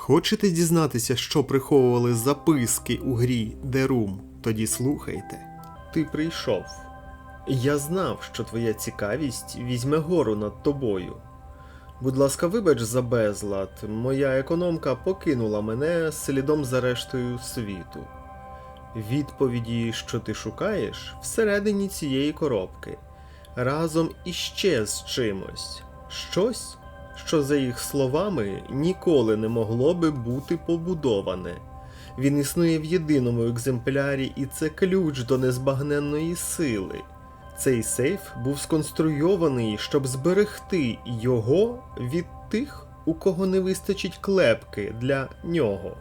Хочете дізнатися, що приховували записки у грі The Room? Тоді слухайте. Ти прийшов. Я знав, що твоя цікавість візьме гору над тобою. Будь ласка, вибач за безлад, моя економка покинула мене слідом за рештою світу. Відповіді, що ти шукаєш, всередині цієї коробки, разом іще з чимось. Щось, що, за їх словами, ніколи не могло би бути побудоване. Він існує в єдиному екземплярі, і це ключ до незбагненної сили. Цей сейф був сконструйований, щоб зберегти його від тих, у кого не вистачить клепки для нього.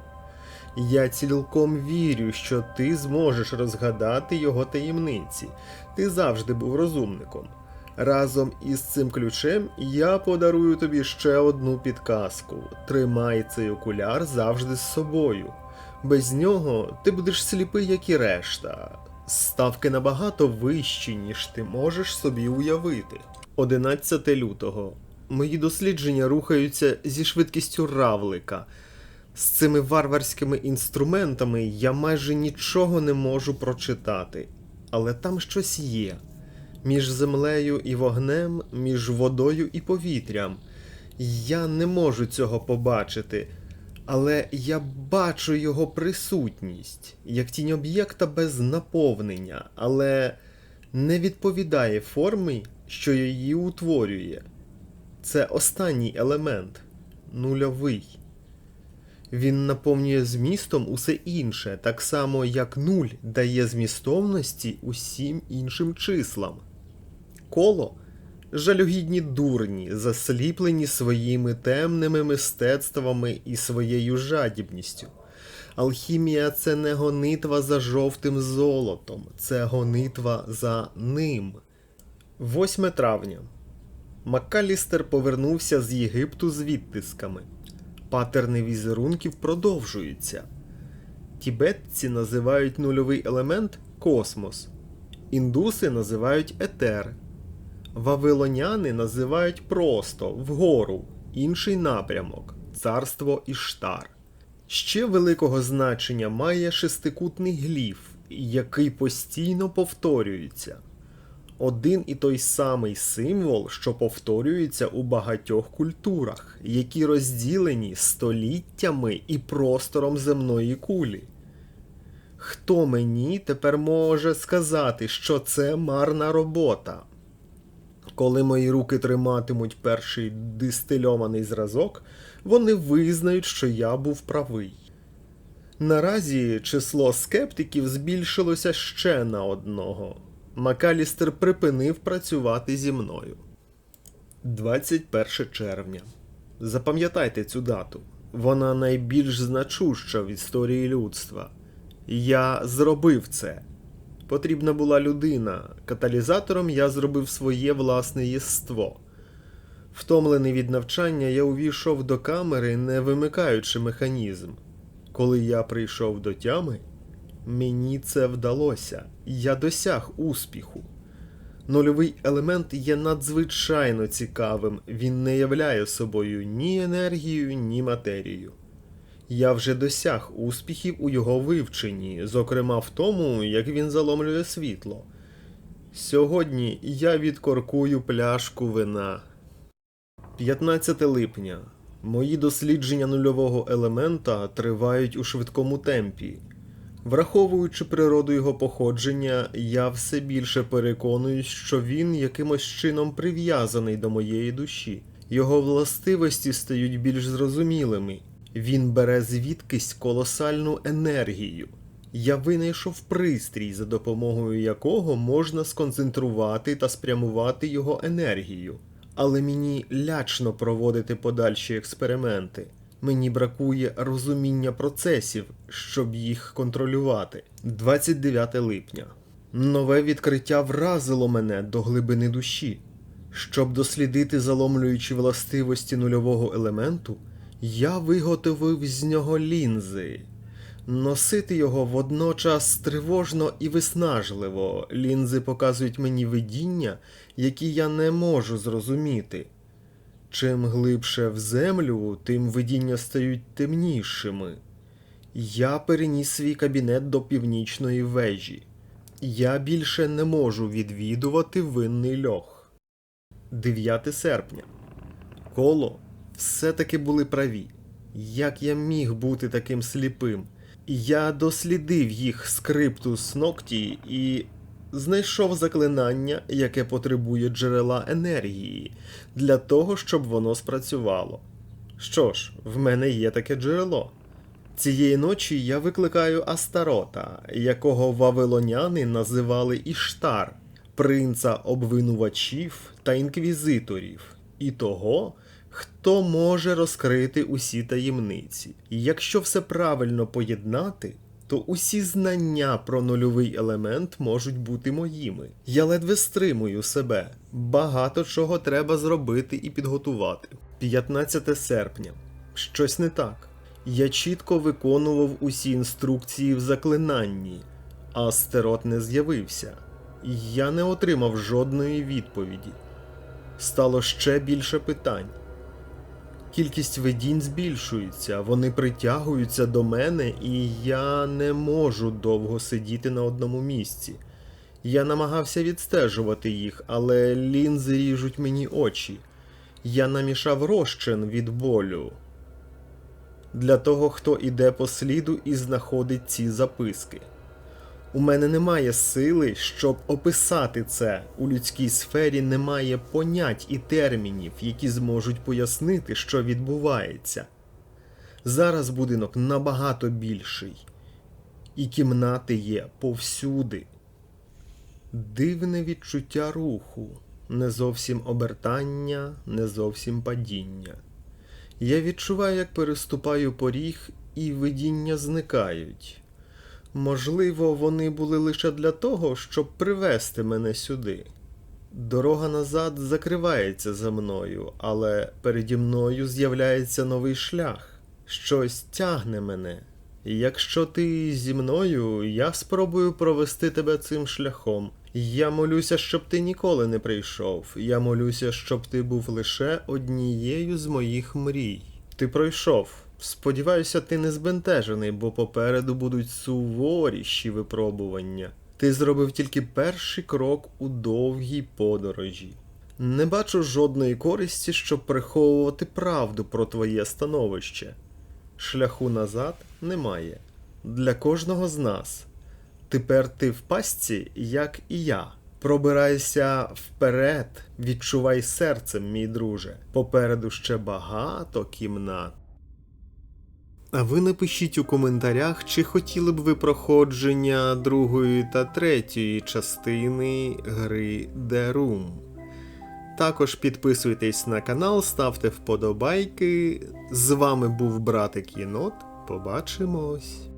Я цілком вірю, що ти зможеш розгадати його таємниці. Ти завжди був розумником. Разом із цим ключем я подарую тобі ще одну підказку. Тримай цей окуляр завжди з собою. Без нього ти будеш сліпий, як і решта. Ставки набагато вищі, ніж ти можеш собі уявити. 11 лютого. Мої дослідження рухаються зі швидкістю равлика. З цими варварськими інструментами я майже нічого не можу прочитати, але там щось є. Між землею і вогнем, між водою і повітрям. Я не можу цього побачити, але я бачу його присутність, як тінь об'єкта без наповнення, але не відповідає формі, що її утворює. Це останній елемент нульовий. Він наповнює змістом усе інше, так само як нуль дає змістовності усім іншим числам. Коло жалюгідні дурні, засліплені своїми темними мистецтвами і своєю жадібністю. Алхімія це не гонитва за жовтим золотом, це гонитва за ним. 8 травня. Маккалістер повернувся з Єгипту з відтисками. Патерни візерунків продовжуються. Тібетці називають нульовий елемент космос, індуси називають етер, вавилоняни називають просто вгору, інший напрямок царство Іштар. Ще великого значення має шестикутний гліф, який постійно повторюється. Один і той самий символ, що повторюється у багатьох культурах, які розділені століттями і простором земної кулі. Хто мені тепер може сказати, що це марна робота? Коли мої руки триматимуть перший дистильований зразок, вони визнають, що я був правий. Наразі число скептиків збільшилося ще на одного. Макалістер припинив працювати зі мною. 21 червня. Запам'ятайте цю дату. Вона найбільш значуща в історії людства. Я зробив це. Потрібна була людина. Каталізатором я зробив своє власне єство. Втомлений від навчання, я увійшов до камери, не вимикаючи механізм. Коли я прийшов до тями, мені це вдалося. Я досяг успіху. Нульовий елемент є надзвичайно цікавим, він не являє собою ні енергію, ні матерію. Я вже досяг успіхів у його вивченні, зокрема в тому, як він заломлює світло. Сьогодні я відкоркую пляшку вина. 15 липня. Мої дослідження нульового елемента тривають у швидкому темпі. Враховуючи природу його походження, я все більше переконуюсь, що він якимось чином прив'язаний до моєї душі. Його властивості стають більш зрозумілими. Він бере звідкись колосальну енергію. Я винайшов пристрій, за допомогою якого можна сконцентрувати та спрямувати його енергію. Але мені лячно проводити подальші експерименти. Мені бракує розуміння процесів, щоб їх контролювати. 29 липня. Нове відкриття вразило мене до глибини душі. Щоб дослідити заломлюючі властивості нульового елементу, я виготовив з нього лінзи. Носити його водночас тривожно і виснажливо. Лінзи показують мені видіння, які я не можу зрозуміти. Чим глибше в землю, тим видіння стають темнішими. Я переніс свій кабінет до північної вежі. Я більше не можу відвідувати винний льох. 9 серпня. Коло все-таки були праві. Як я міг бути таким сліпим? Я дослідив їх скриптус ногті і знайшов заклинання, яке потребує джерела енергії для того, щоб воно спрацювало. Що ж, в мене є таке джерело. Цієї ночі я викликаю Астарота, якого вавилоняни називали Іштар, принца обвинувачів та інквізиторів, і того, хто може розкрити усі таємниці. І якщо все правильно поєднати, то усі знання про нульовий елемент можуть бути моїми. Я ледве стримую себе. Багато чого треба зробити і підготувати. 15 серпня. Щось не так. Я чітко виконував усі інструкції в заклинанні, а астерот не з'явився. Я не отримав жодної відповіді. Стало ще більше питань. Кількість видінь збільшується, вони притягуються до мене, і я не можу довго сидіти на одному місці. Я намагався відстежувати їх, але лінзи ріжуть мені очі. Я намішав розчин від болю для того, хто іде по сліду і знаходить ці записки. У мене немає сили, щоб описати це. У людській сфері немає понять і термінів, які зможуть пояснити, що відбувається. Зараз будинок набагато більший, і кімнати є повсюди. Дивне відчуття руху, не зовсім обертання, не зовсім падіння. Я відчуваю, як переступаю поріг, і видіння зникають. Можливо, вони були лише для того, щоб привести мене сюди. Дорога назад закривається за мною, але переді мною з'являється новий шлях. Щось тягне мене. Якщо ти зі мною, я спробую провести тебе цим шляхом. Я молюся, щоб ти ніколи не прийшов. Я молюся, щоб ти був лише однією з моїх мрій. Ти пройшов. Сподіваюся, ти не збентежений, бо попереду будуть суворіші випробування. Ти зробив тільки перший крок у довгій подорожі. Не бачу жодної користі, щоб приховувати правду про твоє становище. Шляху назад немає. Для кожного з нас. Тепер ти в пастці, як і я. Пробирайся вперед, відчувай серцем, мій друже. Попереду ще багато кімнат. А ви напишіть у коментарях, чи хотіли б ви проходження другої та третьої частини гри The Room. Також підписуйтесь на канал, ставте вподобайки. З вами був братик Єнот. Побачимось!